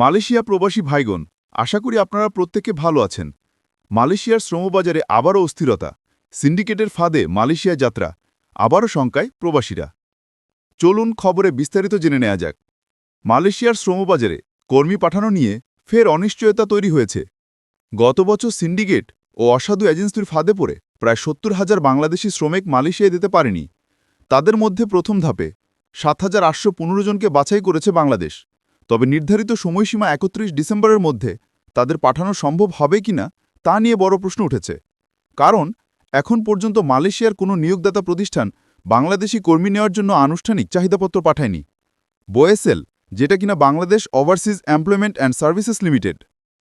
Malaysia প্রবাসী ভাইগণ, আশা করি আপনারা প্রত্যেকে ভালো আছেন। মালয়েশিয়ার শ্রমবাজারে আবারও অস্থিরতা। সিন্ডিকেটের ফাঁদে মালয়েশিয়া যাত্রা, আবারও শঙ্কায় প্রবাসীরা। চলুন খবরে বিস্তারিত জেনে নেওয়া যাক। মালয়েশিয়ার শ্রমবাজারে কর্মী পাঠানো নিয়ে ফের অনিশ্চয়তা তৈরি হয়েছে। গত বছর সিন্ডিকেট ও অসাধু এজেন্সির ফাঁদে পড়ে প্রায় সত্তর হাজার বাংলাদেশি শ্রমিক মালয়েশিয়ায় দিতে পারেনি। তাদের মধ্যে প্রথম ধাপে সাত হাজার আটশো পনেরো জনকে বাছাই করেছে বাংলাদেশ। তবে নির্ধারিত সময়সীমা একত্রিশ ডিসেম্বরের মধ্যে তাদের পাঠানো সম্ভব হবে কিনা তা নিয়ে বড় প্রশ্ন উঠেছে। কারণ, এখন পর্যন্ত মালয়েশিয়ার কোনো নিয়োগদাতা প্রতিষ্ঠান বাংলাদেশি কর্মী নেওয়ার জন্য আনুষ্ঠানিক চাহিদাপত্র পাঠায়নি। বোয়েসেল, যেটা কিনা Bangladesh overseas employment and services limited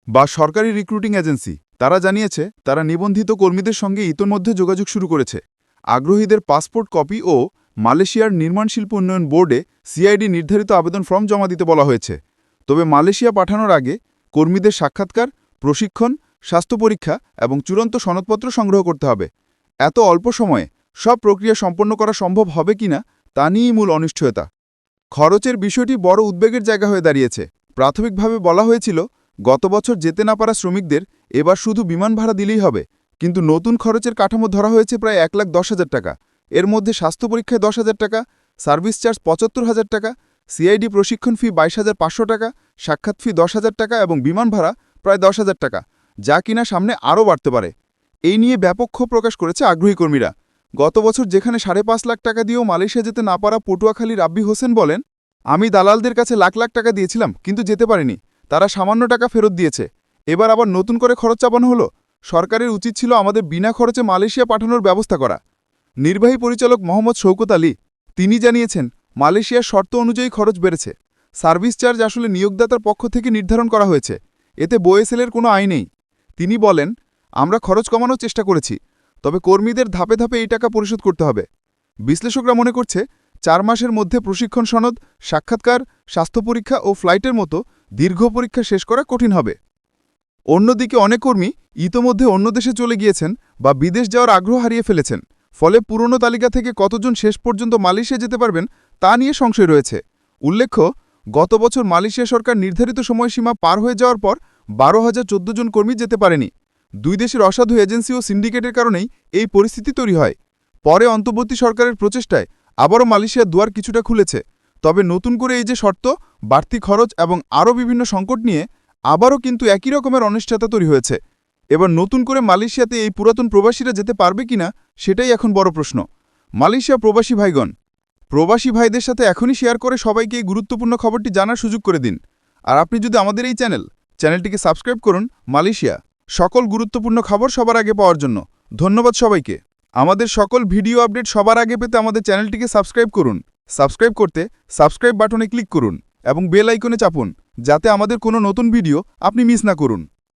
বা সরকারি রিক্রুটিং এজেন্সি, তারা জানিয়েছে তারা নিবন্ধিত কর্মীদের সঙ্গে ইতোমধ্যে যোগাযোগ শুরু করেছে। আগ্রহীদের পাসপোর্ট কপি ও মালয়েশিয়ার নির্মাণ শিল্প উন্নয়ন বোর্ডে সিআইডি নির্ধারিত আবেদন ফর্ম জমা দিতে বলা হয়েছে। তবে মালয়েশিয়া পাঠানোর আগে কর্মীদের সাক্ষাৎকার, প্রশিক্ষণ, স্বাস্থ্য পরীক্ষা এবং চূড়ান্ত সনদপত্র সংগ্রহ করতে হবে। এত অল্প সময়ে সব প্রক্রিয়া সম্পন্ন করা সম্ভব হবে কিনা তা নিয়েই মূল অনিশ্চয়তা। খরচের বিষয়টি বড় উদ্বেগের জায়গা হয়ে দাঁড়িয়েছে। প্রাথমিকভাবে বলা হয়েছিল, গত বছর যেতে না পারা শ্রমিকদের এবার শুধু বিমান ভাড়া দিলেই হবে, কিন্তু নতুন খরচের কাঠামো ধরা হয়েছে প্রায় এক লাখ দশ হাজার টাকা। এর মধ্যে স্বাস্থ্য পরীক্ষায় দশ হাজার টাকা সার্ভিস চার্জ পঁচাত্তর হাজার টাকা, সিআইডি প্রশিক্ষণ ফি বাইশ হাজার পাঁচশো টাকা, সাক্ষাৎ ফি দশ হাজার টাকা এবং বিমান ভাড়া প্রায় দশ হাজার টাকা, যা কিনা সামনে আরও বাড়তে পারে। এই নিয়ে ব্যাপক ক্ষোভ প্রকাশ করেছে আগ্রহী কর্মীরা। গত বছর যেখানে সাড়ে পাঁচ লাখ টাকা দিয়েও মালয়েশিয়া যেতে না পারা পটুয়াখালী রাব্বি হোসেন বলেন, আমি দালালদের কাছে লাখ লাখ টাকা দিয়েছিলাম, কিন্তু যেতে পারিনি। তারা সামান্য টাকা ফেরত দিয়েছে। এবার আবার নতুন করে খরচ চাপানো হলো। সরকারের উচিত ছিল আমাদের বিনা খরচে মালয়েশিয়া পাঠানোর ব্যবস্থা করা। নির্বাহী পরিচালক মোহাম্মদ শৌকত আলী তিনি জানিয়েছেন, মালয়েশিয়ার শর্ত অনুযায়ী খরচ বেড়েছে। সার্ভিস চার্জ আসলে নিয়োগদাতার পক্ষ থেকে নির্ধারণ করা হয়েছে। এতে বোয়েসেলের কোনো আয় নেই। তিনি বলেন, আমরা খরচ কমানোর চেষ্টা করেছি, তবে কর্মীদের ধাপে ধাপে এই টাকা পরিশোধ করতে হবে। বিশ্লেষকরা মনে করছে, চার মাসের মধ্যে প্রশিক্ষণ সনদ, সাক্ষাৎকার, স্বাস্থ্য পরীক্ষা ও ফ্লাইটের মতো দীর্ঘ পরীক্ষা শেষ করা কঠিন হবে। অন্যদিকে অনেক কর্মী ইতোমধ্যে অন্য দেশে চলে গিয়েছেন বা বিদেশ যাওয়ার আগ্রহ হারিয়ে ফেলেছেন। ফলে পুরনো তালিকা থেকে কতজন শেষ পর্যন্ত মালয়েশিয়া যেতে পারবেন তা নিয়ে সংশয় রয়েছে। উল্লেখ্য, গত বছর মালয়েশিয়া সরকার নির্ধারিত সময়সীমা পার হয়ে যাওয়ার পর বারো হাজার চোদ্দ জন কর্মী যেতে পারেনি। দুই দেশের অসাধু এজেন্সি ও সিন্ডিকেটের কারণেই এই পরিস্থিতি তৈরি হয়। পরে অন্তর্বর্তী সরকারের প্রচেষ্টায় আবারও মালয়েশিয়ার দুয়ার কিছুটা খুলেছে। তবে নতুন করে এই যে শর্ত, বাড়তি খরচ এবং আরও বিভিন্ন সংকট নিয়ে আবারও কিন্তু একই রকমের অনিশ্চয়তা তৈরি হয়েছে। এবার নতুন করে মালয়েশিয়াতে এই পুরাতন প্রবাসীরা যেতে পারবে কিনা, সেটাই এখন বড় প্রশ্ন। মালয়েশিয়া প্রবাসী ভাইগণ, প্রবাসী ভাইদের সাথে এখনই শেয়ার করে সবাইকে এই গুরুত্বপূর্ণ খবরটি জানার সুযোগ করে দিন। আর আপনি যদি আমাদের এই চ্যানেল, চ্যানেলটিকে সাবস্ক্রাইব করুন মালয়েশিয়া, সকল গুরুত্বপূর্ণ খবর সবার আগে পাওয়ার জন্য। ধন্যবাদ সবাইকে। আমাদের সকল ভিডিও আপডেট সবার আগে পেতে আমাদের চ্যানেলটিকে সাবস্ক্রাইব করুন। সাবস্ক্রাইব করতে সাবস্ক্রাইব বাটনে ক্লিক করুন এবং বেল আইকনে চাপুন, যাতে আমাদের কোনো নতুন ভিডিও আপনি মিস না করুন।